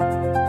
you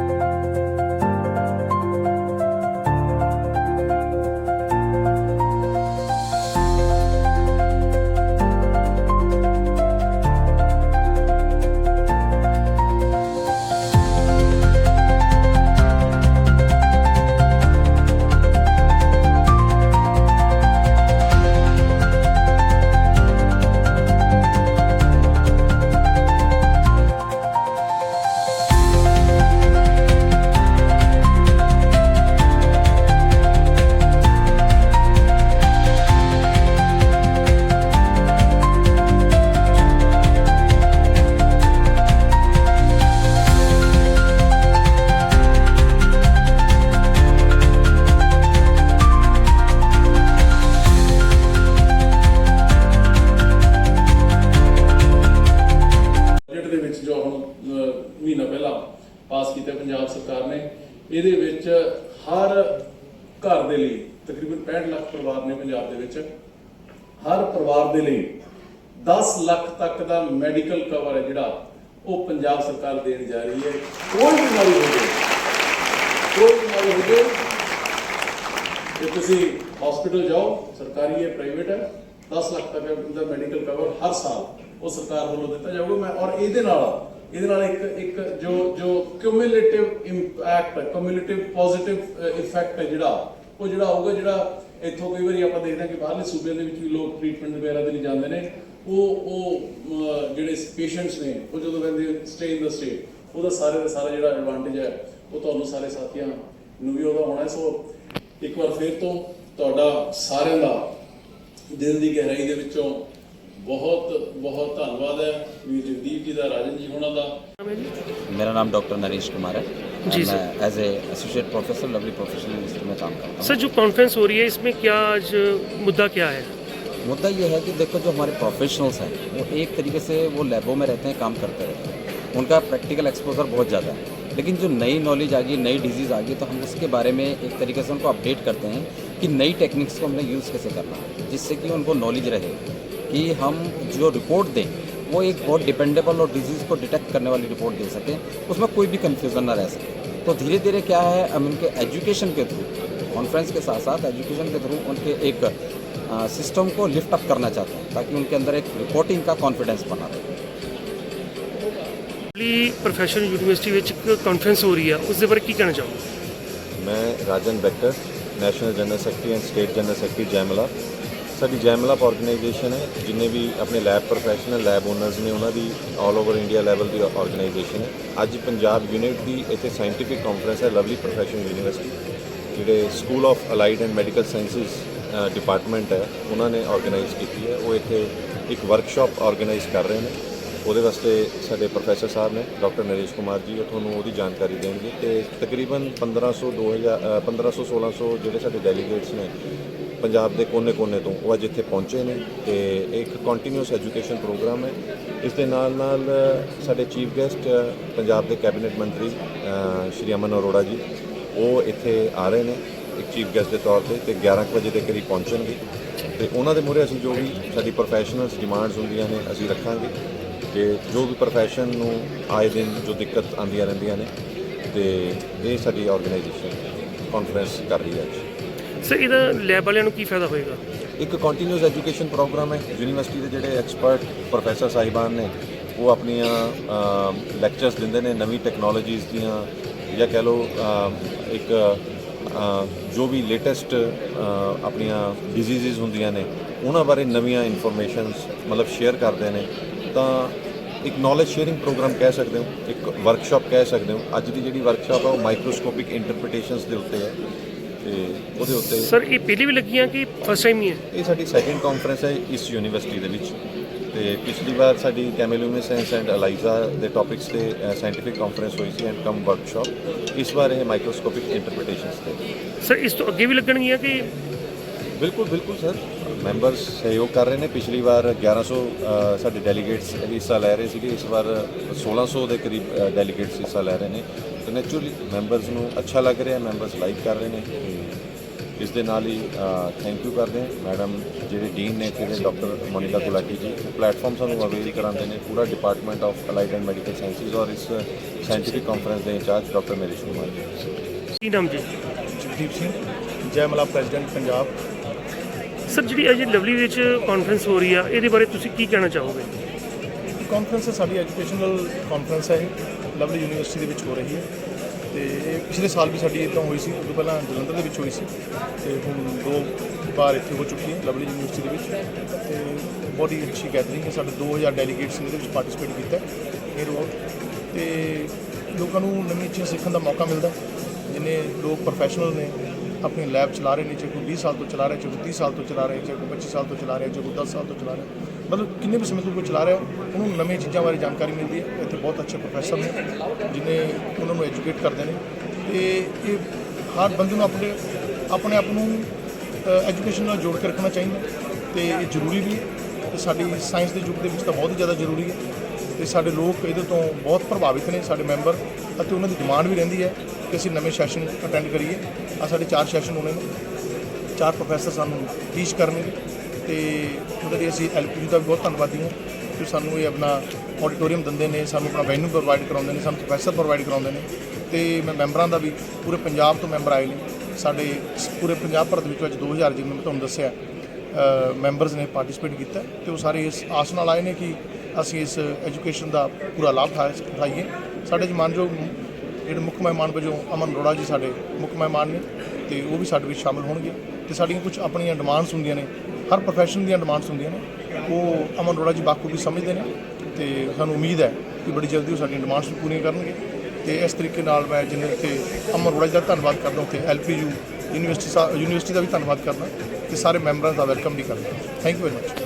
ਇਹਦੇ ਵਿੱਚ ਹਰ ਘਰ ਦੇ ਲਈ ਤਕਰੀਬਨ 65 ਲੱਖ ਪਰਿਵਾਰ ਨੇ ਪੰਜਾਬ ਦੇ ਵਿੱਚ। ਹਰ ਪਰਿਵਾਰ ਦੇ ਲਈ 10 ਲੱਖ ਤੱਕ ਦਾ ਮੈਡੀਕਲ ਕਵਰ ਹੈ ਜਿਹੜਾ, ਉਹ ਪੰਜਾਬ ਸਰਕਾਰ ਦੇਣ ਜਾ ਰਹੀ ਹੈ। ਕੋਈ ਬਿਮਾਰੀ ਹੋਵੇ, ਕੋਈ ਬਿਮਾਰੀ ਹੋਵੇ, ਜੇ ਤੁਸੀਂ ਹਸਪੀਟਲ ਜਾਓ, ਸਰਕਾਰੀ ਹੈ ਪ੍ਰਾਈਵੇਟ ਹੈ 10 ਲੱਖ ਤੱਕ ਦਾ ਮੈਡੀਕਲ ਕਵਰ ਹਰ ਸਾਲ ਉਹ ਸਰਕਾਰ ਵੱਲੋਂ ਦਿੱਤਾ ਜਾਊਗਾ। ਮੈਂ ਔਰ ਇਹਦੇ ਨਾਲ ਇਹਦੇ ਨਾਲ ਇੱਕ ਇੱਕ ਜੋ ਜੋ cumulative impact cumulative positive effect ਹੈ ਜਿਹੜਾ, ਉਹ ਜਿਹੜਾ ਹੋਊਗਾ ਜਿਹੜਾ ਇੱਥੋਂ ਕਈ ਵਾਰੀ ਆਪਾਂ ਦੇਖਦੇ ਹਾਂ ਕਿ ਬਾਹਰਲੇ ਸੂਬਿਆਂ ਦੇ ਵਿੱਚ ਵੀ ਲੋਕ ਟ੍ਰੀਟਮੈਂਟ ਵਗੈਰਾ ਦੇ ਲਈ ਜਾਂਦੇ ਨੇ, ਉਹ ਉਹ ਜਿਹੜੇ ਪੇਸ਼ੈਂਟਸ ਨੇ, ਉਹ ਜਦੋਂ ਕਹਿੰਦੇ ਸਟੇ ਇਨ ਦਾ ਸਟੇਟ ਉਹਦਾ ਸਾਰੇ ਦਾ ਸਾਰਾ ਜਿਹੜਾ ਐਡਵਾਂਟੇਜ ਹੈ, ਉਹ ਤੁਹਾਨੂੰ ਸਾਰੇ ਸਾਥੀਆਂ ਨੂੰ ਵੀ ਉਹਦਾ ਹੋਣਾ ਸੋ, ਇੱਕ ਵਾਰ ਫਿਰ ਤੋਂ ਤੁਹਾਡਾ ਸਾਰਿਆਂ ਦਾ ਦਿਲ ਦੀ ਗਹਿਰਾਈ ਦੇ ਵਿੱਚੋਂ ਬਹੁਤ ਬਹੁਤ ਧੰਨਵਾਦ ਹੈ ਵੀ ਜਗਦੀਪ ਜੀ ਦਾ ਰਾਜਨ ਜੀ ਹੋਣਾ ਦਾ मेरा नाम डॉक्टर नरेश कुमार है जी मैं sir. As a associate professor Lovely Professional University में काम करता हूँ सर जो कॉन्फ्रेंस हो रही है इसमें क्या आज मुद्दा क्या है मुद्दा ये है कि देखो जो हमारे प्रोफेशनल्स हैं वो एक तरीके से वो लैबों में रहते हैं काम करते रहते हैं उनका प्रैक्टिकल एक्सपोजर बहुत ज़्यादा है लेकिन जो नई नॉलेज आ गई नई डिजीज़ आ गई तो हम उसके बारे में एक तरीके से उनको अपडेट करते हैं कि नई टेक्निक्स को हमने यूज़ कैसे करना है जिससे कि उनको नॉलेज रहे कि हम जो रिपोर्ट दें वो एक बहुत डिपेंडेबल और डिजीज़ को डिटेक्ट करने वाली रिपोर्ट दे सकें उसमें कोई भी कन्फ्यूज़न ना रह सके तो धीरे धीरे क्या है हम उनके एजुकेशन के थ्रू कॉन्फ्रेंस के साथ साथ एजुकेशन के थ्रू उनके एक सिस्टम को लिफ्ट अप करना चाहते हैं ताकि उनके अंदर एक रिपोर्टिंग का कॉन्फिडेंस बना रहे ਲਈ ਪ੍ਰੋਫੈਸ਼ਨਲ ਯੂਨੀਵਰਸਿਟੀ ਵਿੱਚ ਇੱਕ ਕਾਨਫਰੰਸ ਹੋ ਰਹੀ ਹੈ ਉਸ ਦੇ ਬਾਰੇ ਕੀ ਕਹਿਣਾ ਚਾਹੋਗੇ ਮੈਂ Rajan Bector national general secretary and state general secretary ਜੈਮਲਾ ਸਾਡੀ ਜੈਮਲਾਪ ਆਰਗੇਨਾਈਜੇਸ਼ਨ ਹੈ ਜਿੰਨੇ ਵੀ ਆਪਣੇ ਲੈਬ ਪ੍ਰੋਫੈਸ਼ਨਲ ਲੈਬ ਓਨਰਸ ਨੇ ਉਹਨਾਂ ਦੀ ਆਲ ਓਵਰ ਇੰਡੀਆ ਲੈਵਲ ਦੀ ਆਰਗੇਨਾਈਜੇਸ਼ਨ ਹੈ। ਅੱਜ ਪੰਜਾਬ ਯੂਨਿਟ ਦੀ ਇੱਥੇ ਸਾਇੰਟੀਫਿਕ ਕਾਨਫਰੰਸ ਹੈ ਲਵਲੀ ਪ੍ਰੋਫੈਸ਼ਨਲ ਯੂਨੀਵਰਸਿਟੀ ਜਿਹੜੇ school of allied and medical sciences department ਹੈ ਉਹਨਾਂ ਨੇ ਆਰਗੇਨਾਈਜ਼ ਕੀਤੀ ਹੈ। ਉਹ ਇੱਥੇ ਇੱਕ ਵਰਕਸ਼ਾਪ ਆਰਗੇਨਾਈਜ਼ ਕਰ ਰਹੇ ਨੇ। ਉਹਦੇ ਵਾਸਤੇ ਸਾਡੇ ਪ੍ਰੋਫੈਸਰ ਸਾਹਿਬ ਨੇ ਡਾਕਟਰ ਨਰੇਸ਼ ਕੁਮਾਰ ਜੀ ਉਹ ਤੁਹਾਨੂੰ ਉਹਦੀ ਜਾਣਕਾਰੀ ਦੇਣਗੇ। ਤੇ ਤਕਰੀਬਨ 1500 2000 ਅ, 1500 1600 ਜਿਹੜੇ ਸਾਡੇ ਡੈਲੀਗੇਟਸ ਨੇ ਪੰਜਾਬ ਦੇ ਕੋਨੇ-ਕੋਨੇ ਤੋਂ, ਉਹ ਅੱਜ ਇੱਥੇ ਪਹੁੰਚੇ ਨੇ ਤੇ ਇੱਕ ਕੰਟੀਨਿਊਸ ਐਜੂਕੇਸ਼ਨ ਪ੍ਰੋਗਰਾਮ ਹੈ। ਇਸ ਦੇ ਨਾਲ ਨਾਲ ਸਾਡੇ ਚੀਫ ਗੈਸਟ ਪੰਜਾਬ ਦੇ ਕੈਬਨਿਟ ਮੰਤਰੀ ਸ਼੍ਰੀ ਅਮਨ ਅਰੋੜਾ ਜੀ, ਉਹ ਇੱਥੇ ਆ ਰਹੇ ਨੇ, ਇੱਕ ਚੀਫ ਗੈਸਟ ਦੇ ਤੌਰ ਤੇ ਤੇ 11 ਕੁ ਵਜੇ ਦੇ ਕਰੀਬ ਪਹੁੰਚਣਗੇ। ਤੇ ਉਹਨਾਂ ਦੇ ਮੂਹਰੇ ਅਸੀਂ ਜੋ ਵੀ ਸਾਡੀ ਪ੍ਰੋਫੈਸ਼ਨਲਸ ਡਿਮਾਂਡਸ ਹੁੰਦੀਆਂ ਨੇ, ਅਸੀਂ ਰੱਖਾਂਗੇ। ਕਿ ਜੋ ਵੀ ਪ੍ਰੋਫੈਸ਼ਨ ਨੂੰ ਆਏ ਦਿਨ ਜੋ ਦਿੱਕਤ ਆਉਂਦੀਆਂ ਰਹਿੰਦੀਆਂ ਨੇ, ਤੇ ਇਹ ਸਾਡੀ ਆਰਗੇਨਾਈਜੇਸ਼ਨ ਕਾਨਫਰੰਸ ਕਰ ਰਹੀ ਹੈ ਅੱਜ। ਸਰ ਇਹਦਾ ਲੈਬ ਵਾਲਿਆਂ ਨੂੰ ਕੀ ਫਾਇਦਾ ਹੋਏਗਾ? ਇੱਕ ਕੰਟੀਨਿਊਸ ਐਜੂਕੇਸ਼ਨ ਪ੍ਰੋਗਰਾਮ ਹੈ। ਯੂਨੀਵਰਸਿਟੀ ਦੇ ਜਿਹੜੇ ਐਕਸਪਰਟ ਪ੍ਰੋਫੈਸਰ ਸਾਹਿਬਾਨ ਨੇ, ਉਹ ਆਪਣੀਆਂ ਲੈਕਚਰਸ ਦਿੰਦੇ ਨੇ ਨਵੀਂ ਟੈਕਨੋਲੋਜੀਜ਼ ਦੀਆਂ ਜਾਂ ਕਹਿ ਲਓ ਇੱਕ ਜੋ ਵੀ ਲੇਟੈਸਟ ਆਪਣੀਆਂ ਡਿਜ਼ੀਜ਼ਸ ਹੁੰਦੀਆਂ ਨੇ, ਉਹਨਾਂ ਬਾਰੇ ਨਵੀਆਂ ਇਨਫੋਰਮੇਸ਼ਨਸ ਮਤਲਬ ਸ਼ੇਅਰ ਕਰਦੇ ਨੇ। ਤਾਂ ਇੱਕ ਨੌਲੇਜ ਸ਼ੇਅਰਿੰਗ ਪ੍ਰੋਗਰਾਮ ਕਹਿ ਸਕਦੇ ਹੋ, ਇੱਕ ਵਰਕਸ਼ਾਪ ਕਹਿ ਸਕਦੇ ਹੋ। ਅੱਜ ਦੀ ਜਿਹੜੀ ਵਰਕਸ਼ਾਪ ਹੈ ਉਹ ਮਾਈਕਰੋਸਕੋਪਿਕ ਇੰਟਰਪ੍ਰੀਟੇਸ਼ਨਸ ਦੇ ਉੱਤੇ ਹੈ। ਉਹਦੇ ਉੱਤੇ ਸਰ ਇਹ ਪਹਿਲੀ ਵੀ ਲੱਗੀਆਂ ਕਿ ਫਸਟ ਟਾਈਮ ਹੀ ਹੈ? ਇਹ ਸਾਡੀ ਸੈਕੰਡ ਕਾਨਫਰੰਸ ਹੈ ਇਸ ਯੂਨੀਵਰਸਿਟੀ ਦੇ ਵਿੱਚ। ਤੇ ਪਿਛਲੀ ਵਾਰ ਸਾਡੀ ਕੈਮੇਲੂਮਿਸੈਂਸ ਐਂਡ ਅਲਾਈਜ਼ਾ ਦੇ ਟੌਪਿਕਸ ਤੇ ਸਾਇੰਟੀਫਿਕ ਕਾਨਫਰੰਸ ਹੋਈ ਸੀ ਐਂਡ ਕਮ ਵਰਕਸ਼ਾਪ ਇਸ ਵਾਰ ਇਹ ਮਾਈਕਰੋਸਕੋਪਿਕ ਇੰਟਰਪ੍ਰੀਟੇਸ਼ਨਸ ਤੇ। ਸਰ ਇਸ ਤੋਂ ਅੱਗੇ ਵੀ ਲੱਗਣਗੀਆਂ ਕਿ ਬਿਲਕੁਲ ਬਿਲਕੁਲ ਸਰ। ਮੈਂਬਰਸ ਸਹਿਯੋਗ ਕਰ ਰਹੇ ਨੇ। ਪਿਛਲੀ ਵਾਰ 1100 ਅ, ਸਾਡੇ ਡੈਲੀਗੇਟਸ ਹਿੱਸਾ ਲੈ ਰਹੇ ਸੀਗੇ। ਇਸ ਵਾਰ 1600 ਦੇ ਕਰੀਬ ਡੈਲੀਗੇਟਸ ਹਿੱਸਾ ਲੈ ਰਹੇ ਨੇ। ਤੇ ਨੈਚੁਰਲੀ ਮੈਂਬਰਸ ਨੂੰ ਅੱਛਾ ਲੱਗ ਰਿਹਾ। ਮੈਂਬਰਸ ਲਾਈਕ ਕਰ ਰਹੇ ਨੇ। ਇਸ ਦੇ ਨਾਲ ਹੀ ਥੈਂਕ ਯੂ ਕਰਦੇ ਹਾਂ। ਮੈਡਮ ਜਿਹੜੇ ਡੀਨ ਨੇ ਜਿਹੜੇ ਡਾਕਟਰ ਮੋਨਿਕਾ ਗੁਲਾਟੀ ਜੀ ਪਲੇਟਫਾਰਮ ਸਾਨੂੰ ਅਵੇਲ ਕਰਾਉਂਦੇ ਨੇ। ਪੂਰਾ department of allied and medical sciences ਔਰ ਇਸ ਸਾਇੰਟੀਫਿਕ ਕਾਨਫਰੰਸ ਦੇ in charge doctor Naresh Kumar ji. ਕੀ ਨਾਮ ਜੀ? ਜਗਦੀਪ ਸਿੰਘ। ਜੈਮਲਾ ਪ੍ਰੈਜ਼ੀਡੈਂਟ ਪੰਜਾਬ। ਸਰ ਜਿਹੜੀ ਅੱਜ ਲਵਲੀ ਵਿੱਚ ਕਾਨਫਰੰਸ ਹੋ ਰਹੀ ਆ ਇਹਦੇ ਬਾਰੇ ਤੁਸੀਂ ਕੀ ਕਹਿਣਾ ਚਾਹੋਗੇ? ਕਾਨਫਰੰਸ ਸਾਡੀ ਐਜੂਕੇਸ਼ਨਲ ਕਾਨਫਰੰਸ ਹੈ। ਲਵਲੀ ਯੂਨੀਵਰਸਿਟੀ ਦੇ ਵਿੱਚ ਹੋ ਰਹੀ ਹੈ। ਤੇ ਪਿਛਲੇ ਸਾਲ ਵੀ ਸਾਡੀ ਇੱਦਾਂ ਹੋਈ ਸੀ, ਉਦੋਂ ਪਹਿਲਾਂ ਜਲੰਧਰ ਦੇ ਵਿੱਚ ਹੋਈ ਸੀ ਤੇ ਹੁਣ ਦੋ ਵਾਰ ਇੱਥੇ ਹੋ ਚੁੱਕੀ ਹੈ, ਲਵਲੀ ਯੂਨੀਵਰਸਿਟੀ ਦੇ ਵਿੱਚ ਤੇ ਹੀ ਅੱਛੀ ਗੈਦਰਿੰਗ ਹੈ, ਸਾਡੇ 2000 ਡੈਲੀਗੇਟਸ ਨੇ ਇਹਦੇ ਵਿੱਚ ਪਾਰਟਿਸਿਪੇਟ ਕੀਤਾ ਇਹ ਰੋਡ ਤੇ ਲੋਕਾਂ ਨੂੰ ਨਵੀਆਂ ਚੀਜ਼ਾਂ ਸਿੱਖਣ ਦਾ ਮੌਕਾ ਮਿਲਦਾ ਜਿਨੇ ਲੋਕ ਪ੍ਰੋਫੈਸ਼ਨਲ ਨੇ ਆਪਣੀ ਲੈਬ ਚਲਾ ਰਹੇ ਨੇ ਚਾਹੇ ਕੋਈ 20 ਸਾਲ ਤੋਂ ਚਲਾ ਰਿਹਾ ਚਾਹੇ ਕੋਈ 30 ਸਾਲ ਤੋਂ ਚਲਾ ਰਿਹਾ ਚਾਹੇ ਕੋਈ 25 ਸਾਲ ਤੋਂ ਚਲਾ ਰਿਹਾ ਚਾਹੇ ਕੋਈ 10 ਸਾਲ ਤੋਂ ਚਲਾ ਰਿਹਾ ਮਤਲਬ ਕਿੰਨੇ ਵੀ ਸਮੇਂ ਤੋਂ ਕੋਈ ਚਲਾ ਰਿਹਾ ਉਹਨੂੰ ਨਵੀਆਂ ਚੀਜ਼ਾਂ ਬਾਰੇ ਜਾਣਕਾਰੀ ਮਿਲਦੀ ਹੈ ਇੱਥੇ ਬਹੁਤ ਅੱਛੇ ਪ੍ਰੋਫੈਸਰ ਨੇ ਜਿਨੇ ਉਹਨਾਂ ਨੂੰ ਐਜੂਕੇਟ ਕਰਦੇ ਨੇ ਤੇ ਇਹ ਹਰ ਬੰਦੇ ਨੂੰ ਆਪਣੇ ਆਪਣੇ ਆਪ ਨੂੰ ਐਜੂਕੇਸ਼ਨ ਨਾਲ ਜੋੜ ਕੇ ਰੱਖਣਾ ਚਾਹੀਦਾ ਤੇ ਇਹ ਜ਼ਰੂਰੀ ਵੀ ਹੈ ਤੇ ਸਾਡੀ ਸਾਇੰਸ ਦੇ ਯੁੱਗ ਦੇ ਵਿੱਚ ਤਾਂ ਬਹੁਤ ਹੀ ਜ਼ਿਆਦਾ ਜ਼ਰੂਰੀ ਹੈ ਤੇ ਸਾਡੇ ਲੋਕ ਇਹਦੇ ਤੋਂ ਬਹੁਤ ਪ੍ਰਭਾਵਿਤ ਨੇ ਸਾਡੇ ਮੈਂਬਰ ਅਤੇ ਉਹਨਾਂ ਦੀ ਡਿਮਾਂਡ ਵੀ ਰਹਿੰਦੀ ਹੈ ਕਿ ਅਸੀਂ ਨਵੇਂ ਸੈਸ਼ਨ ਅਟੈਂਡ ਕਰੀਏ। ਆ ਸਾਡੇ ਚਾਰ ਸੈਸ਼ਨ ਹੋਣੇ ਨੇ। ਚਾਰ ਪ੍ਰੋਫੈਸਰ ਸਾਨੂੰ ਟੀਚ ਕਰਨਗੇ ਤੇ ਉਹਦੇ ਲਈ ਅਸੀਂ ਐਲਪੀਯੂ ਦਾ ਵੀ ਬਹੁਤ ਧੰਨਵਾਦੀ ਹਾਂ ਕਿ ਸਾਨੂੰ ਇਹ ਆਪਣਾ ਆਡੀਟੋਰੀਅਮ ਦਿੰਦੇ ਨੇ, ਸਾਨੂੰ ਆਪਣਾ ਵੈਨਿਊ ਪ੍ਰੋਵਾਈਡ ਕਰਾਉਂਦੇ ਨੇ, ਸਾਨੂੰ ਪ੍ਰੋਫੈਸਰ ਪ੍ਰੋਵਾਈਡ ਕਰਾਉਂਦੇ ਨੇ ਤੇ ਮੈਂ ਮੈਂਬਰਾਂ ਦਾ ਵੀ ਪੂਰੇ ਪੰਜਾਬ ਤੋਂ ਮੈਂਬਰ ਆਏ ਨੇ। ਸਾਡੇ ਸ- ਪੂਰੇ ਪੰਜਾਬ ਭਰ ਦੇ ਵਿੱਚ ਅੱਜ 2000 ਜਿਵੇਂ ਮੈਂ ਤੁਹਾਨੂੰ ਦੱਸਿਆ ਮੈਂਬਰਸ ਨੇ ਪਾਰਟਿਸਿਪੇਟ ਕੀਤਾ ਤੇ ਉਹ ਸਾਰੇ ਇਸ ਆਸ ਨਾਲ ਆਏ ਨੇ ਕਿ ਅਸੀਂ ਇਸ ਐਜੂਕੇਸ਼ਨ ਦਾ ਪੂਰਾ ਲਾਭ ਉਠਾ- ਉਠਾਈਏ। ਸਾਡੇ ਮਾਨਯੋਗ ਜਿਹੜੇ ਮੁੱਖ ਮਹਿਮਾਨ ਵਜੋਂ ਅਮਨ ਅਰੋੜਾ ਜੀ ਸਾਡੇ ਮੁੱਖ ਮਹਿਮਾਨ ਨੇ ਤੇ ਉਹ ਵੀ ਸਾਡੇ ਵਿੱਚ ਸ਼ਾਮਲ ਹੋਣਗੇ ਤੇ ਸਾਡੀਆਂ ਕੁਝ ਆਪਣੀਆਂ ਡਿਮਾਂਡਸ ਹੁੰਦੀਆਂ ਨੇ, ਹਰ ਪ੍ਰੋਫੈਸ਼ਨ ਦੀਆਂ ਡਿਮਾਂਡਸ ਹੁੰਦੀਆਂ ਨੇ, ਉਹ ਅਮਨ ਅਰੋੜਾ ਜੀ ਬਾਖੂਬੀ ਸਮਝਦੇ ਨੇ ਤੇ ਸਾਨੂੰ ਉਮੀਦ ਹੈ ਕਿ ਬੜੀ ਜਲਦੀ ਉਹ ਸਾਡੀਆਂ ਡਿਮਾਂਡਸ ਵੀ ਪੂਰੀਆਂ ਕਰਨਗੇ ਤੇ ਇਸ ਤਰੀਕੇ ਨਾਲ ਮੈਂ ਜਿੰਨੇ ਇੱਥੇ ਅਮਨ ਅਰੋੜਾ ਜੀ ਦਾ ਧੰਨਵਾਦ ਕਰਦਾ ਉੱਥੇ ਐਲਪੀਯੂ ਯੂਨੀਵਰਸਿਟੀ ਸਾ- ਯੂਨੀਵਰਸਿਟੀ ਦਾ ਵੀ ਧੰਨਵਾਦ ਕਰਦਾ ਤੇ ਸਾਰੇ ਮੈਂਬਰਾਂ ਦਾ ਵੈਲਕਮ ਵੀ ਕਰਦਾ ਥੈਂਕ ਯੂ ਵੈਰੀ ਮਚ